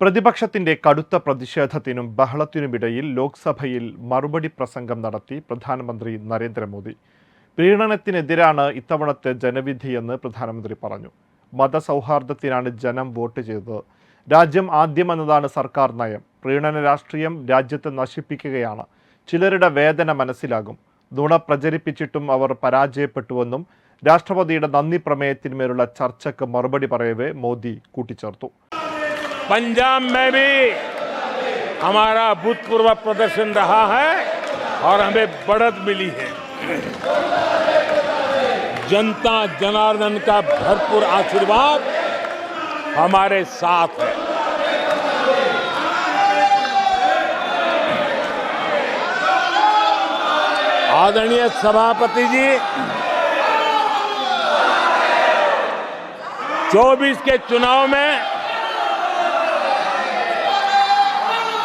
പ്രതിപക്ഷത്തിന്റെ കടുത്ത പ്രതിഷേധത്തിനും ബഹളത്തിനുമിടയിൽ ലോക്സഭയിൽ മറുപടി പ്രസംഗം നടത്തി പ്രധാനമന്ത്രി നരേന്ദ്രമോദി. പ്രീണനത്തിനെതിരാണ് ഇത്തവണത്തെ ജനവിധിയെന്ന് പ്രധാനമന്ത്രി പറഞ്ഞു. മതസൗഹാർദ്ദത്തിനാണ് ജനം വോട്ട് ചെയ്തത്. രാജ്യം ആദ്യമെന്നതാണ് സർക്കാർ നയം. പ്രീണന രാഷ്ട്രീയം രാജ്യത്തെ നശിപ്പിക്കുകയാണ്. ചിലരുടെ വേദന മനസ്സിലാകും. നുണ പ്രചരിപ്പിച്ചിട്ടും അവർ പരാജയപ്പെട്ടുവെന്നും രാഷ്ട്രപതിയുടെ നന്ദി പ്രമേയത്തിന്മേലുള്ള ചർച്ചയ്ക്ക് മറുപടി പറയവേ മോദി കൂട്ടിച്ചേർത്തു. पंजाब में भी हमारा अभूतपूर्व प्रदर्शन रहा है और हमें बढ़त मिली है। जनता जनार्दन का भरपूर आशीर्वाद हमारे साथ है। आदरणीय सभापति जी 24 के चुनाव में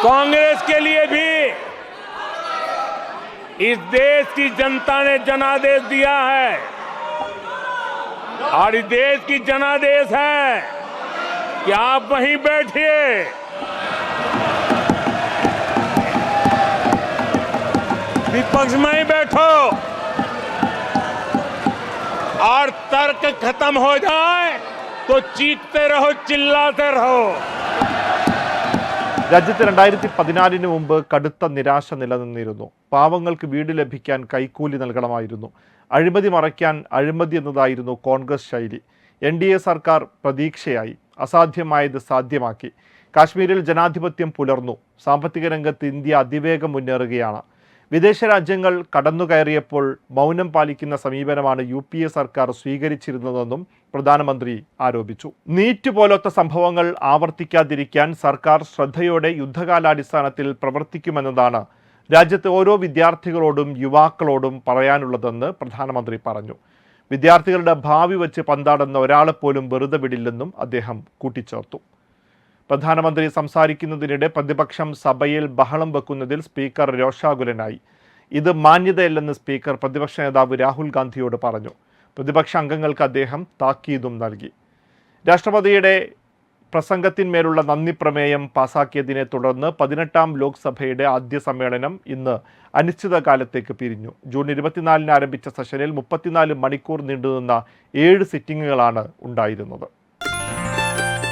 कांग्रेस के लिए भी इस देश की जनता ने जनादेश दिया है। और इस देश की जनादेश है कि आप वहीं बैठिए। विपक्ष में ही बैठो। और तर्क खत्म हो जाए तो चीखते रहो, चिल्लाते रहो। രാജ്യത്ത് രണ്ടായിരത്തി പതിനാലിന് മുമ്പ് കടുത്ത നിരാശ നിലനിന്നിരുന്നു. പാവങ്ങൾക്ക് വീട് ലഭിക്കാൻ കൈക്കൂലി നൽകണമായിരുന്നു. അഴിമതി മറയ്ക്കാൻ അഴിമതി എന്നതായിരുന്നു കോൺഗ്രസ് ശൈലി. എൻ ഡി എ സർക്കാർ പ്രതീക്ഷയായി. അസാധ്യമായത് സാധ്യമാക്കി. കാശ്മീരിൽ ജനാധിപത്യം പുലർന്നു. സാമ്പത്തിക രംഗത്ത് ഇന്ത്യ അതിവേഗം മുന്നേറുകയാണ്. വിദേശ രാജ്യങ്ങൾ കടന്നുകയറിയപ്പോൾ മൗനം പാലിക്കുന്ന സമീപനമാണ് യു പി എ സർക്കാർ സ്വീകരിച്ചിരുന്നതെന്നും പ്രധാനമന്ത്രി ആരോപിച്ചു. നീറ്റ് പോലത്തെ സംഭവങ്ങൾ ആവർത്തിക്കാതിരിക്കാൻ സർക്കാർ ശ്രദ്ധയോടെ യുദ്ധകാലാടിസ്ഥാനത്തിൽ പ്രവർത്തിക്കുമെന്നതാണ് രാജ്യത്തെ ഓരോ വിദ്യാർത്ഥികളോടും യുവാക്കളോടും പറയാനുള്ളതെന്ന് പ്രധാനമന്ത്രി പറഞ്ഞു. വിദ്യാർത്ഥികളുടെ ഭാവി വച്ച് പന്താടുന്ന ഒരാളെപ്പോലും വെറുതെ വിടില്ലെന്നും അദ്ദേഹം കൂട്ടിച്ചേർത്തു. പ്രധാനമന്ത്രി സംസാരിക്കുന്നതിനിടെ പ്രതിപക്ഷം സഭയിൽ ബഹളം വെക്കുന്നതിൽ സ്പീക്കർ രോഷാകുലനായി. ഇത് മാന്യതയല്ലെന്ന് സ്പീക്കർ പ്രതിപക്ഷ നേതാവ് രാഹുൽ ഗാന്ധിയോട് പറഞ്ഞു. പ്രതിപക്ഷ അംഗങ്ങൾക്ക് അദ്ദേഹം താക്കീതും നൽകി. രാഷ്ട്രപതിയുടെ പ്രസംഗത്തിന്മേലുള്ള നന്ദി പ്രമേയം പാസാക്കിയതിനെ തുടർന്ന് പതിനെട്ടാം ലോക്സഭയുടെ ആദ്യ സമ്മേളനം ഇന്ന് അനിശ്ചിതകാലത്തേക്ക് പിരിഞ്ഞു. ജൂൺ ഇരുപത്തിനാലിന് ആരംഭിച്ച സെഷനിൽ മുപ്പത്തിനാല് മണിക്കൂർ നീണ്ടുനിന്ന ഏഴ് സിറ്റിംഗുകളാണ് ഉണ്ടായിരുന്നത്.